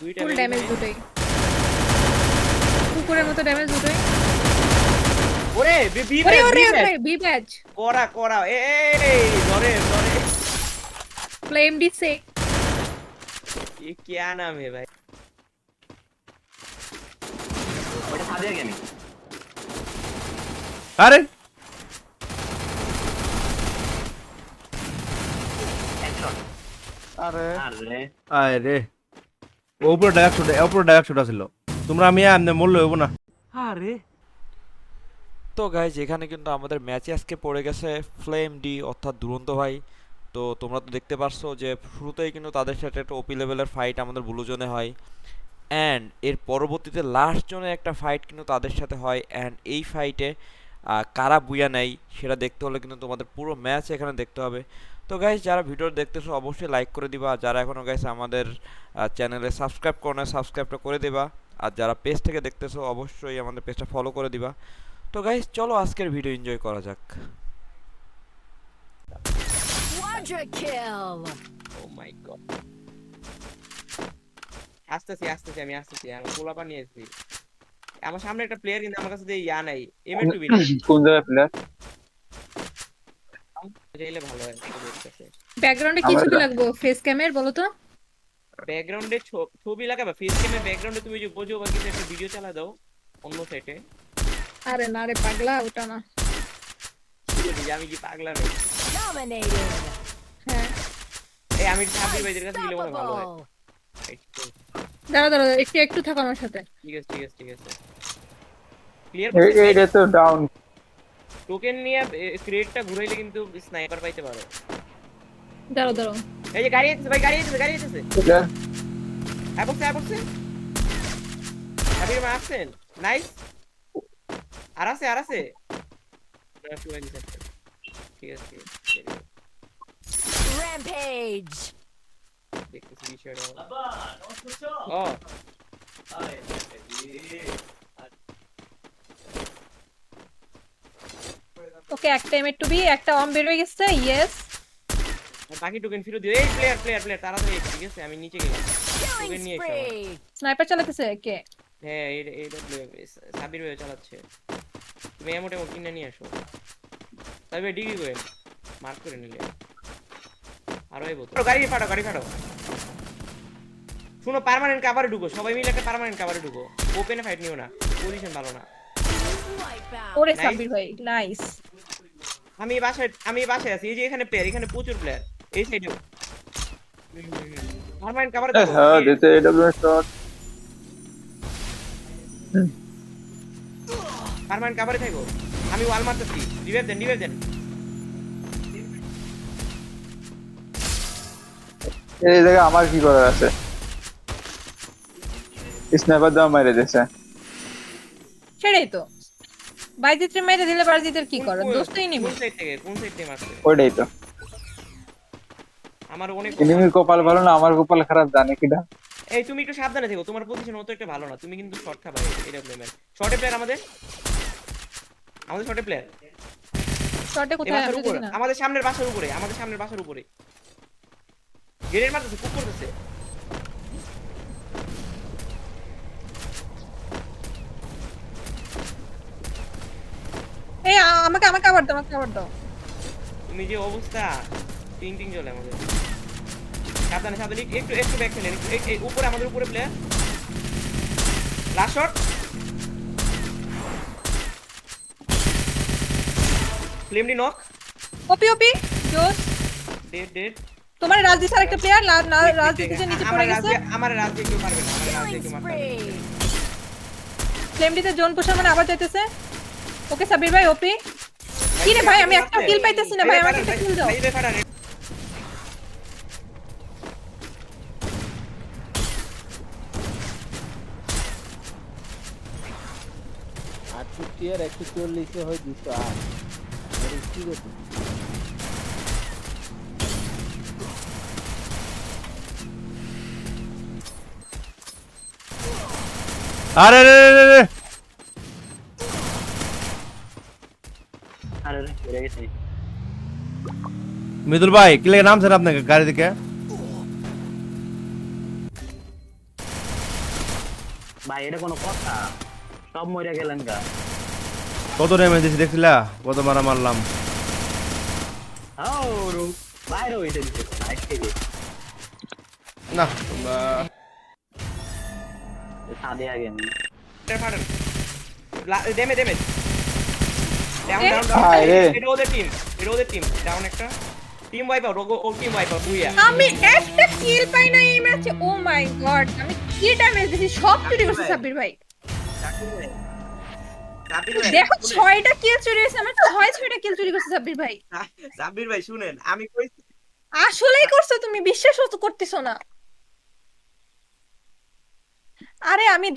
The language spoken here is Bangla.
দুইটা ফুল মেরে ড্যামেজ দিবে। দুটোই কুকুরের মতো ড্যামেজ দুটোই ওরে বি বি ওরে ব্যাচ, ওরে বি ব্যাচ। ওরে বি ব্যাচ করা করা এ এই ধরে ধরে फ्लेम डी से ये क्या नाम है भाई ওটা খা দিয়ে গেমি আরে হেডশট আরে আরে আয় রে ও উপরে ডাইরেক্ট শুট উপরে ডাইরেক্ট শুট আছিল তোমরা আমি এমনি মরলে হইব না। তো গাইজ এখানে কিন্তু আমাদের ম্যাচে আজকে পড়ে গেছে ফ্লেম ডি অর্থাৎ দুরন্ত ভাই। তো তোমরা তো দেখতে পারছ যে শুরুতেই কিন্তু তাদের সাথে একটা ওপি লেভেলের ফাইট আমাদের ব্লু জোনে হয়। অ্যান্ড এর পরবর্তীতে লাস্ট জোনে একটা ফাইট কিন্তু তাদের সাথে হয়। অ্যান্ড এই ফাইটে কারা বুয়া নেয় সেটা দেখতে হলে কিন্তু তোমাদের পুরো ম্যাচ এখানে দেখতে হবে। তো গাইজ যারা ভিডিও দেখতেছো অবশ্যই লাইক করে দিবা। আর যারা এখনও গাইজ আমাদের চ্যানেলে সাবস্ক্রাইব করো না সাবস্ক্রাইবটা করে দিবা। আর যারা পেজ থেকে দেখতেছো অবশ্যই আমাদের পেজটা ফলো করে দিবা। তো গাইজ চলো আজকের ভিডিও এনজয় করা যাক। গড আসতেছি আসতেছি আমি আসতেছি। আমি পোলাপা নিয়ে এসেছি আমার সামনে একটা প্লেয়ার কিন্তু আমার কাছে দিয়ে ইয়া নাই এম টু বি কোন জায়গায় প্লেয়ার চাইলে ভালো হয় ব্যাকগ্রাউন্ডে কি ছবি লাগবো? ফেস ক্যামের বলো তো। ব্যাকগ্রাউন্ডে ছবি লাগাবা ফেস ক্যামের ব্যাকগ্রাউন্ডে তুমি যে বোঝো বা কিছু একটা ভিডিও চালা দাও অন্য সাইটে আরে না রে পাগলা ওটা না। আমি কি পাগলা নই. হ্যাঁ। এই আমি সাবির ভাইদের কাছে গেলে ভালো হয়. দাঁড়া দাঁড়া একটু একটু থাকো আমার সাথে। ঠিক আছে ঠিক আছে ঠিক আছে। ক্লিয়ার এই এইটা তো ডাউন টোকেন নিয়ে ক্রিয়েটটা ঘুরাইলে কিন্তু স্নাইপার পাইতে পারো। দাঁড়াও দাঁড়াও। এই যে গাড়ি আসছে ভাই গাড়ি আসছে গাড়ি আসছে হ্যাঁ বসছে হ্যাঁ বসছে। মা আসছেন? নাইস আর আছে আর আছে? ঠিক আছে, ঠিক আছে। Rampage. দেখতেছি বিষয়টা ও ওকে একটা এম টু বি একটা অম বের হয়ে গেছে ইয়েস বাকি টোকেন ফিরত দিও। এই প্লেয়ার প্লেয়ার প্লেয়ার তাড়াতাড়ি এসো, ঠিক আছে? আমি নিচে গেলাম Killing Token নিয়ে এসো. স্নাইপার চালাতেছে কে? হ্যাঁ এইটা এইটা সাবির ভাই চালাচ্ছে। তুমি এমন এমন কিনে নিয়ে আসো। তবে ডিগ্রি করে মার্ক করে নিলে। আরও এই বোতল। গাড়ি ফাটো গাড়ি ফাটো। শুনো পার্মানেন্ট কাভারে ঢুকো। সবাই মিলে একটা পার্মানেন্ট কাভারে ঢুকো। ওপেনে ফাইট নিও না। পজিশন ভালো না। ওরে. সাবির ভাই নাইস আমি বাসায় আমি বাসায় আছি। এই যে এখানে প্লেয়ার এখানে প্রচুর প্লেয়ার এই সাইডেও পার্মানেন্ট কাভারে হ্যাঁ দিতে এডব্লিউ শট পার্মানেন্ট কাভারে থাকো। আমি ওয়াল মারতেছি। রিভাইভ দেন রিভাইভ দেন। এই জায়গায় আমার কি করার আছে? স্নাইপার দেওয়া মেরে দিয়েছে। সেটাই তো। বাইজিত্রে মেরে দিলে বাইজিতের কি করো দোস্তই নিবি কোন সাইড থেকে? কোন সাইড থেকে মারছে ওইটাই তো। আমার অনেক এনিমির কপাল ভালো না আমার কপাল খারাপ জানে এই তুমি একটু সাবধানে থেকো। তোমার পজিশন অত একটা ভালো না। তুমি কিন্তু শর্ট খাবে এটা প্লেয়ার শর্টে প্লেয়ার আমাদের? আমাদের শর্টে প্লেয়ার শর্টে কোথায়? আমি আমাদের সামনের বাসার উপরে আমাদের সামনের বাসার উপরে। গ্রেনেড মারতেছে কুক করতেছে এই আমাকে আমাকে আবার দাও আমাকে আবার দাও তুমি যে অবস্থা টিং টিং চলে আমাদের সাবধানে সাবধানে একটু একটু ব্যাক খেলেন এই- উপরে আমাদের উপরে প্লেয়ার লাস্ট শট ফ্লেমডি নক ওপি ওপি জোস ডেড ডেড তোমার রাজদি স্যার একটা প্লেয়ার রাজদি যে নিচে পড়ে গেছে আমার রাজ্যে কেউ পারবে না আমার Killing কেউ না। spree. ফ্লেমডিতে জোন পোষা মানে আবার যাইতেছে ওকে সাবির ভাই ওপি কি রে ভাই আমি একটা কিল পাইতেছি না ভাই আমাকে একটা কিল দাও ভাই, ভাই, ফাটান। আটষট্টি আর একশো চল্লিশে হয় দুশো আট আরে কি করতে আরে রে রে রে রে আরে রে বেড়ে গেছে। মৃদুল ভাই কি লাগে নামছেন আপনাকে গাড়ি থেকে ভাই এটা কোনো কথা। সব মরে গেলেন গা। কত ড্যামেজ দিছি দেখছিলা? কত মারা মারলাম। হাও বাইরে হইতে দিতে না তোমরা সাদে আগে আমি ফাটান damage damage down down down এটা ওদের টিম এটা ওদের টিম ডাউন একটা টিম ওয়াইপ আউট ও টিম ওয়াইপ আউট বুইয়া আমি একটা কিল পাই না এই ম্যাচে ও মাই গড আমি কি ড্যামেজ দিছি? সব চুরি করছে সাব্বির ভাই। দেখো ছয়টা কিল চুরি হয়েছে আমার ছয় ছয়টা কিল চুরি করছে সাব্বির ভাই। সাব্বির ভাই শুনেন আমি কইছি আসলেই করছ তুমি বিশ্বাস করতেছো না। আরে আমি